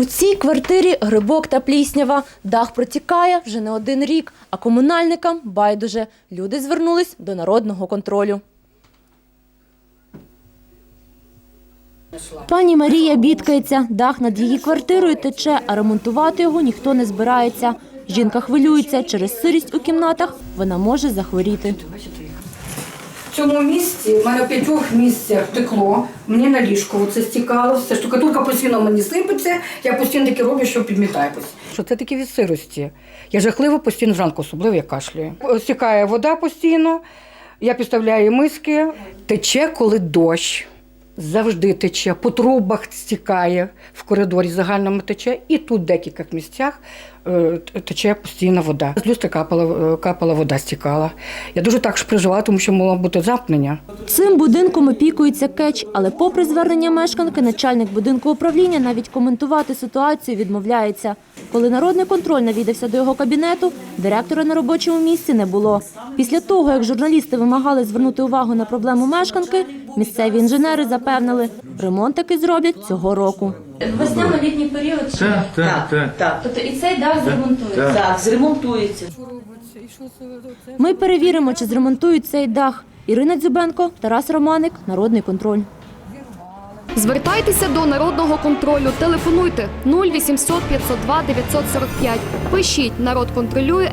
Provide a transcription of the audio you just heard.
У цій квартирі грибок та пліснява. Дах протікає вже не один рік, а комунальникам байдуже. Люди звернулись до народного контролю. Пані Марія бідкається. Дах над її квартирою тече, а ремонтувати його ніхто не збирається. Жінка хвилюється через сирість у кімнатах. Вона може захворіти. Цьому місці, в мене в п'ятьох місцях текло, мені на ліжко це стікало, все штукатурка постійно мені сипеться, я постійно таке роблю, що підмітаю. Що це таке від сирості. Я жахливо постійно зранку, особливо я кашлюю. Стікає вода постійно, я підставляю миски, тече, коли дощ. Завжди тече, по трубах стікає, в коридорі загальному тече, і тут в декількох місцях е, тече постійна вода. З люстри капала, е, капала вода, стікала. Я дуже також переживала, тому що могло бути замкнення. Цим будинком опікується Кетч, але попри звернення мешканки, начальник будинку управління навіть коментувати ситуацію відмовляється. Коли народний контроль навідався до його кабінету, директора на робочому місці не було. Після того, як журналісти вимагали звернути увагу на проблему мешканки, місцеві інженери запевнили, ремонт таки зроблять цього року. Весняно-літній період Так, так, так. Так, тобто і цей дах зремонтують. Так. так, зремонтується. Ми перевіримо, чи зремонтують цей дах. Ірина Дзюбенко, Тарас Романик, Народний контроль. Звертайтеся до народного контролю. Телефонуйте 0800 502 945. Пишіть народ контролює.